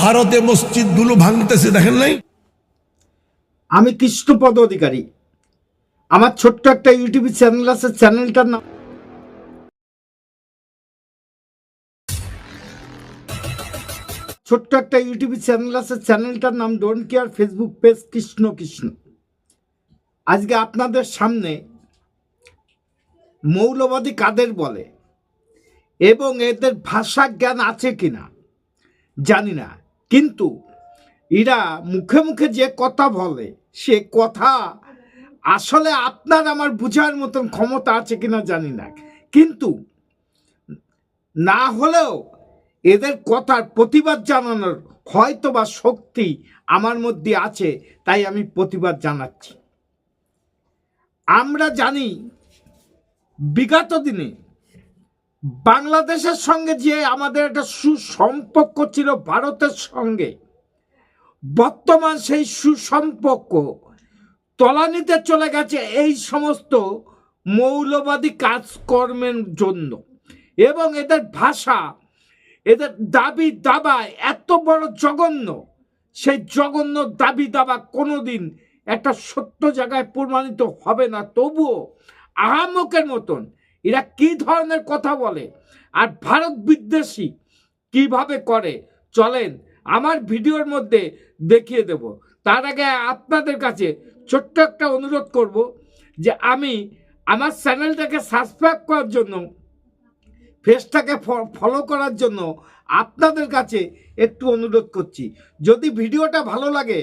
ভারতে মসজিদগুলো ভাঙতেছে, দেখেন নাই? আমি কৃষ্ণপদ অধিকারী আমার ছোট্ট একটা ইউটিউব চ্যানেল আছে চ্যানেলটার নাম ছোট্ট একটা ইউটিউব চ্যানেল আছে চ্যানেলটার নাম don't care Facebook page Krishna Krishna. আজকে আপনাদের সামনে মৌলবাদী কাদের বলে? এবং এদের ভাষা জ্ঞান আছে কিনা? জানি না। কিন্তু এরা মুখে মুখে যে কথা বলে, সে কথা আসলে আপনার আমার বুঝার মতন ক্ষমতা আছে কিনা জানি না। কিন্তু না হলেও এদের কথার প্রতিবাদ জানানোর হয়তো বা শক্তি আমার মধ্যে আছে, তাই আমি প্রতিবাদ জানাচ্ছি। আমরা জানি, বিগত দিনে বাংলাদেশের সঙ্গে যে আমাদের একটা সুসম্পর্ক ছিল, ভারতের সঙ্গে, বর্তমান সেই সুসম্পর্ক তলানিতে চলে গেছে এই সমস্ত মৌলবাদী কাজকর্মের জন্য। এবং এদের ভাষা, এদের দাবি দাবা এত বড় জঘন্য, সেই জঘন্য দাবি দাবা কোনোদিন একটা সত্য জায়গায় প্রমাণিত হবে না। তবুও আহামকের মতন এরা কি ধরনের কথা বলে? আর ভারত বিদ্বেষী কীভাবে করে? চলেন, আমার ভিডিওর মধ্যে দেখিয়ে দেব। তার আগে আপনাদের কাছে ছোট্ট একটা অনুরোধ করব যে আমি আমার চ্যানেলটাকে সাবস্ক্রাইব করার জন্য ফেসটাকে ফলো করার জন্য আপনাদের কাছে একটু অনুরোধ করছি। যদি ভিডিওটা ভালো লাগে,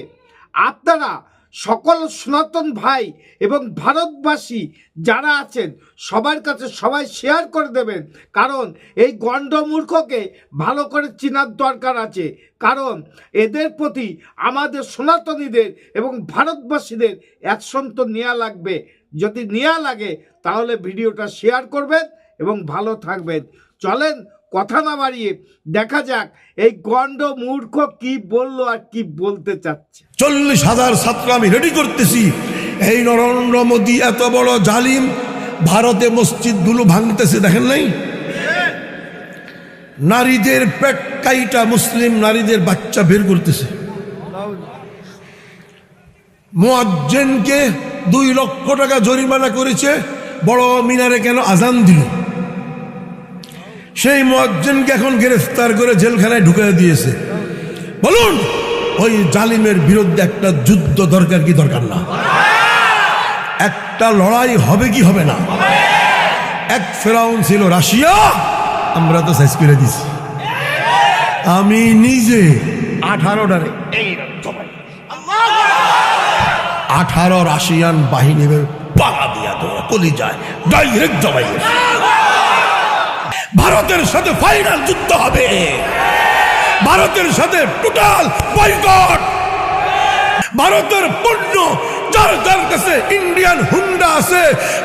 আপনারা সকল সনাতন ভাই এবং ভারতবাসী যারা আছেন, সবার কাছে সবাই শেয়ার করে দেবেন। কারণ এই গণ্ডমূর্খকে ভালো করে চেনার দরকার আছে। কারণ এদের প্রতি আমাদের সনাতনীদের এবং ভারতবাসীদের অ্যাকশন তো নেওয়া লাগবে। যদি নেওয়া লাগে, তাহলে ভিডিওটা শেয়ার করবেন এবং ভালো থাকবেন। চলেন কথা না বাড়িয়ে দেখা যাক এই গণ্ড মূর্খ কি বলল আর কি বলতে চাচ্ছে। চল্লিশ হাজার ছাত্র আমি রেডি করতেছি। এই নরেন্দ্র মোদী এত বড় জালিম, ভারতে মসজিদগুলো ভাঙতেছে দেখেন নাই? নারীদের পেট কাইটা মুসলিম নারীদের বাচ্চা বের করতেছে। মোয়াজ্জেনকে দুই লক্ষ টাকা জরিমানা করেছে, বড় মিনারে কেন আজান দিল? সেই মোয়াজ্জেনকে এখন গ্রেফতার করে জেলখানায় ঢুকে দিয়েছে। বলুন ওই জালিমের বিরুদ্ধে একটা যুদ্ধ দরকার কি দরকার না? একটা লড়াই হবে কি হবে না? এক ফেরাউন ছিল রাশিয়া আমরা তো শেষ করে দিছি। আমি নিজে আঠারোটারে আঠারো রাশিয়ান বাহিনী পাড়া দিয়া তো কলি যায় ডাইরেক্ট জবাই ভারতের সাথে ফাইনাল যুদ্ধ হবে। ভারতের সাথে টোটাল বয়কট ভারতের পণ্য, যার যার কাছে ইন্ডিয়ান হুন্ডা আছে,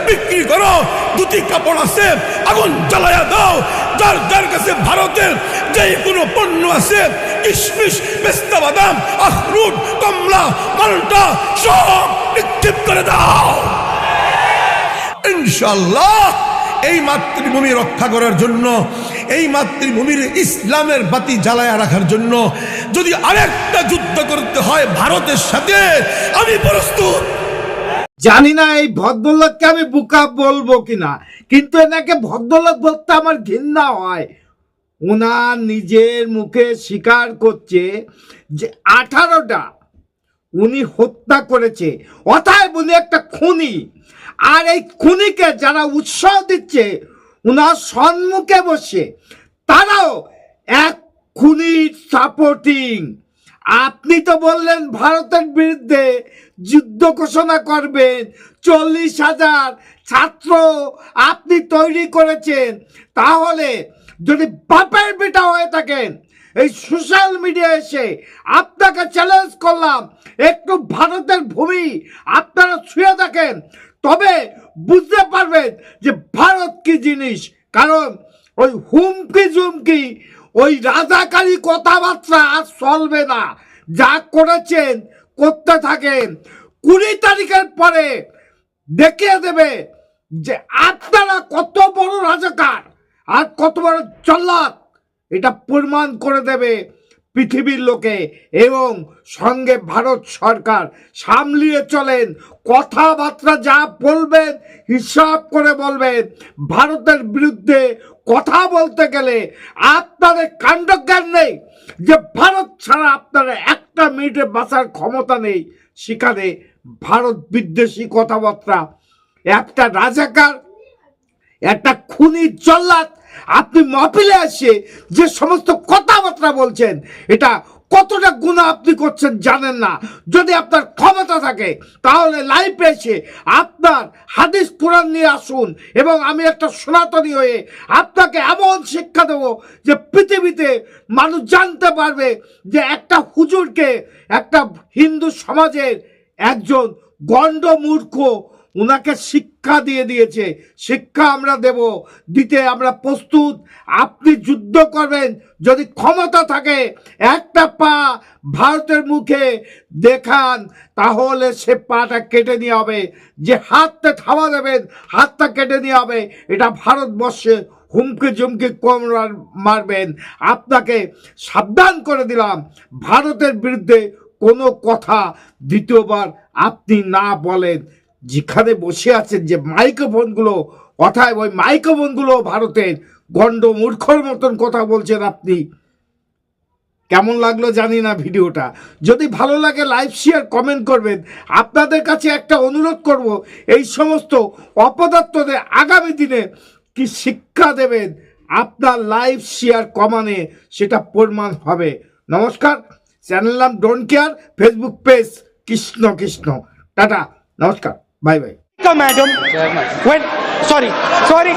বিক্রি করো দুটি কাপড় আছে, আগুন জ্বালায়া দাও। যার যার কাছে ভারতের যে কোনো পণ্য আছে, কিশমিশ, পেস্তা বাদাম, আখরুট, কমলা, মালটা, সব নিক্ষেপ করে দাও। ইনশাল্লাহ এই মাতৃভূমি রক্ষা করার জন্য, এই মাতৃভূমির ইসলামের বাতি জ্বালায় রাখার জন্য যদি আরেকটা যুদ্ধ করতে হয় ভারতের সাথে, আমি প্রস্তুত। জানি না এই ভদ্রলোককে আমি বুকা বলব কিনা, কিন্তু এনাকে ভদ্রলোক বলতে আমার ঘৃণা হয়। ওনার নিজের মুখে স্বীকার করছে যে আঠারোটা উনি হত্যা করেছে, অথায় উনি একটা খুনি। আর এই খুনিকে যারা উৎসাহ দিচ্ছে, উনার সম্মুখে বসে, তারাও এক খুনির সাপোর্টিং আপনি তো বললেন ভারতের বিরুদ্ধে যুদ্ধ ঘোষণা করবেন, চল্লিশ হাজার ছাত্র আপনি তৈরি করেছেন, তাহলে যদি বাপের বেটা হয়ে থাকেন, এই সোশ্যাল মিডিয়া এসে আপনাকে চ্যালেঞ্জ করলাম, একটু ভারতের ভূমি আপনারা ছুঁয়ে দেখেন তবে বুঝতে পারবেন যে ভারত কি জিনিস। কারণ ওই হুমকি জুমকি ওই রাজাকারী কথাবার্তা আর চলবে না। যা করেছেন, করতে থাকেন। কুড়ি তারিখের পরে দেখিয়ে দেবে যে আপনারা কত বড় রাজাকার আর কত বড় জল্লাদ এটা প্রমাণ করে দেবে পৃথিবীর লোকে এবং সঙ্গে ভারত সরকার সামলিয়ে চলেন, কথাবার্তা যা বলবেন, হিসাব করে বলবেন, ভারতের বিরুদ্ধে কথা বলতে গেলে আপনাদের কাণ্ডজ্ঞান নেই যে ভারত ছাড়া আপনার একটা মিনিটে বাঁচার ক্ষমতা নেই। সেখানে ভারত বিদ্বেষী কথাবার্তা, একটা রাজাকার, একটা খুনি জল্লাদ আপনি মহফিলে এসে যে সমস্ত কথাবার্তা বলছেন, এটা কতটা গুণা আপনি করছেন জানেন না। যদি আপনার ক্ষমতা থাকে, তাহলে লাইভে এসে আপনার হাদিস কোরআন নিয়ে আসুন এবং আমি একটা সনাতনী হয়ে আপনাকে এমন শিক্ষা দেব যে পৃথিবীতে মানুষ জানতে পারবে যে একটা হুজুরকে একটা হিন্দু সমাজের একজন গণ্ড মূর্খ ওনাকে শিক্ষা দিয়ে দিয়েছে। শিক্ষা আমরা দেব, দিতে আমরা প্রস্তুত। আপনি যুদ্ধ করবেন, যদি ক্ষমতা থাকে, একটা পা ভারতের মুখে দেখান, তাহলে সে পাটা কেটে নিয়ে হবে। যে হাতটা থামা দেবেন, হাতটা কেটে নিয়ে হবে। এটা ভারতবর্ষে হুমকি জুমকি কম মারবেন। আপনাকে সাবধান করে দিলাম। ভারতের বিরুদ্ধে কোনো কথা দ্বিতীয়বার আপনি না বলেন। যেখানে বসে আছেন যে মাইক্রোফোনগুলো কথায় ওই মাইক্রোফোনগুলো ভারতের গণ্ড মূর্খর মতন কথা বলছেন আপনি। কেমন লাগল জানি না ভিডিওটা। যদি ভালো লাগে লাইভ শেয়ার, কমেন্ট করবেন। আপনাদের কাছে একটা অনুরোধ করব, এই সমস্ত অপদার্থদের আগামী দিনে কি শিক্ষা দেবেন, আপনার লাইভ শেয়ার, কমানে সেটা প্রমাণ হবে। নমস্কার, চ্যানেল নাম don't care, Facebook page Krishna Krishna. Tata, নমস্কার। Bye bye. Come, madam. When? sorry, sorry.